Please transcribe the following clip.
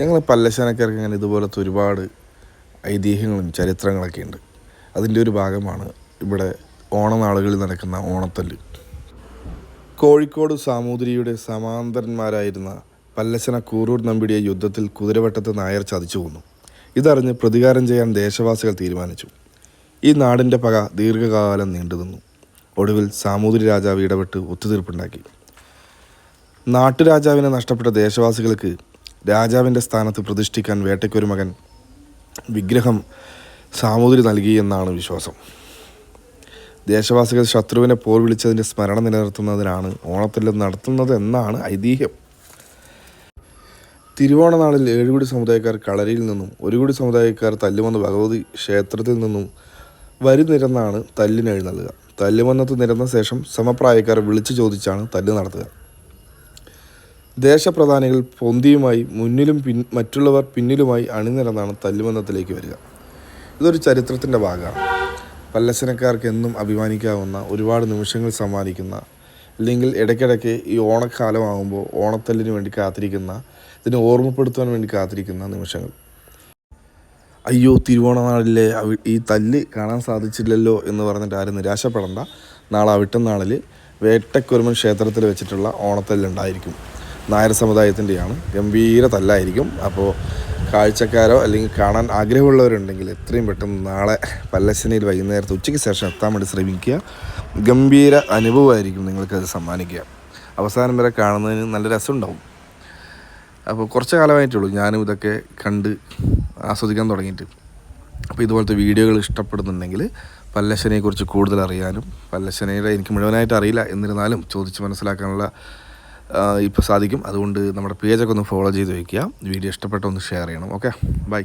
ഞങ്ങൾ പല്ലശാനക്കാർക്ക് അങ്ങനെ ഇതുപോലത്തെ ഒരുപാട് ഐതിഹ്യങ്ങളും ചരിത്രങ്ങളൊക്കെ ഉണ്ട്. അതിന്റെ ഒരു ഭാഗമാണ് ഇവിടെ ഓണനാളുകളിൽ നടക്കുന്ന ഓണത്തല്ല്. കോഴിക്കോട് സാമൂതിരിയുടെ സമാന്തരന്മാരായിരുന്ന പല്ലശ്ശന കൂറൂർ നമ്പിടിയെ യുദ്ധത്തിൽ കുതിരവട്ടത്ത് നായർ ചതിച്ചു കൊന്നു. ഇതറിഞ്ഞ് പ്രതികാരം ചെയ്യാൻ ദേശവാസികൾ തീരുമാനിച്ചു. ഈ നാടിന്റെ പക ദീർഘകാലം നീണ്ടുനിന്നു ഒടുവിൽ സാമൂതിരി രാജാവ് ഇടപെട്ട് ഒത്തുതീർപ്പുണ്ടാക്കി. നാട്ടുരാജാവിനെ നഷ്ടപ്പെട്ട ദേശവാസികൾക്ക് രാജാവിന്റെ സ്ഥാനത്ത് പ്രതിഷ്ഠിക്കാൻ വേട്ടയ്ക്കൊരു മകൻ വിഗ്രഹം സാമൂതിരി നൽകി എന്നാണ് വിശ്വാസം. ദേശവാസികൾ ശത്രുവിനെ പോർ വിളിച്ചതിന്റെ സ്മരണ നിലനിർത്തുന്നതിനാണ് ഓണത്തിൽ നടത്തുന്നത് എന്നാണ് ഐതിഹ്യം. തിരുവോണനാളിൽ ഏഴുകുടി സമുദായക്കാർ കളരിയിൽ നിന്നും ഒരു കുടി സമുദായക്കാർ തല്ലുമന്ന് ഭഗവതി ക്ഷേത്രത്തിൽ നിന്നും വരി നിരന്നാണ് തല്ലിന് എഴുന്നള്ളുക തല്ലുമന്നത്ത് നിരന്ന ശേഷം സമപ്രായക്കാർ വിളിച്ചു ചോദിച്ചാണ് തല്ല് നടത്തുക. ദേശപ്രധാനികൾ പൊന്തിയുമായി മുന്നിലും പിൻ മറ്റുള്ളവർ പിന്നിലുമായി അണിനിരന്നാണ് തല്ലുമന്നത്തിലേക്ക് വരിക. ഇതൊരു ചരിത്രത്തിന്റെ ഭാഗമാണ്. പല്ലശനക്കാർക്ക് എന്നും അഭിമാനിക്കാവുന്ന ഒരുപാട് നിമിഷങ്ങൾ സമ്മാനിക്കുന്ന അല്ലെങ്കിൽ ഇടയ്ക്കിടയ്ക്ക് ഈ ഓണക്കാലമാകുമ്പോൾ ഓണത്തല്ലിന് വേണ്ടി കാത്തിരിക്കുന്ന ഇതിനെ ഓർമ്മപ്പെടുത്താൻ വേണ്ടി കാത്തിരിക്കുന്ന നിമിഷങ്ങൾ. അയ്യോ തിരുവോണനാളിലെ ഈ തല്ല് കാണാൻ സാധിച്ചില്ലല്ലോ എന്ന് പറഞ്ഞിട്ട് ആരും നിരാശപ്പെടേണ്ട. നാളെ അവിട്ടനാളിൽ വേട്ടക്കുരുമൻ ക്ഷേത്രത്തിൽ വെച്ചിട്ടുള്ള ഓണത്തല്ലുണ്ടായിരിക്കും. നായർ സമുദായത്തിന്റെയാണ് ഗംഭീര തല്ലായിരിക്കും അപ്പോൾ കാഴ്ചക്കാരോ അല്ലെങ്കിൽ കാണാൻ ആഗ്രഹമുള്ളവരുണ്ടെങ്കിൽ എത്രയും പെട്ടെന്ന് നാളെ പല്ലശ്ശനയിൽ വൈകുന്നേരത്ത് ഉച്ചയ്ക്ക് ശേഷം എത്താൻ വേണ്ടി ശ്രമിക്കുക. ഗംഭീര അനുഭവമായിരിക്കും നിങ്ങൾക്കത് സമ്മാനിക്കുക. അവസാനം വരെ കാണുന്നതിന് നല്ല രസമുണ്ടാവും. അപ്പോൾ കുറച്ച് കാലമായിട്ടുള്ളൂ ഞാനും ഇതൊക്കെ കണ്ട് ആസ്വദിക്കാൻ തുടങ്ങിയിട്ട്. അപ്പോൾ ഇതുപോലത്തെ വീഡിയോകൾ ഇഷ്ടപ്പെടുന്നുണ്ടെങ്കിൽ പല്ലശ്ശനയെക്കുറിച്ച് കൂടുതൽ അറിയാനും പല്ലശ്ശനയുടെ എനിക്ക് മുഴുവനായിട്ട് അറിയില്ല എന്നിരുന്നാലും ചോദിച്ച് മനസ്സിലാക്കാനുള്ള ഇപ്പോൾ സാധിക്കും. അതുകൊണ്ട് നമ്മുടെ പേജൊക്കെ ഒന്ന് ഫോളോ ചെയ്ത് വയ്ക്കുക വീഡിയോ ഇഷ്ടപ്പെട്ട ഒന്ന് ഷെയർ ചെയ്യണം. Okay bye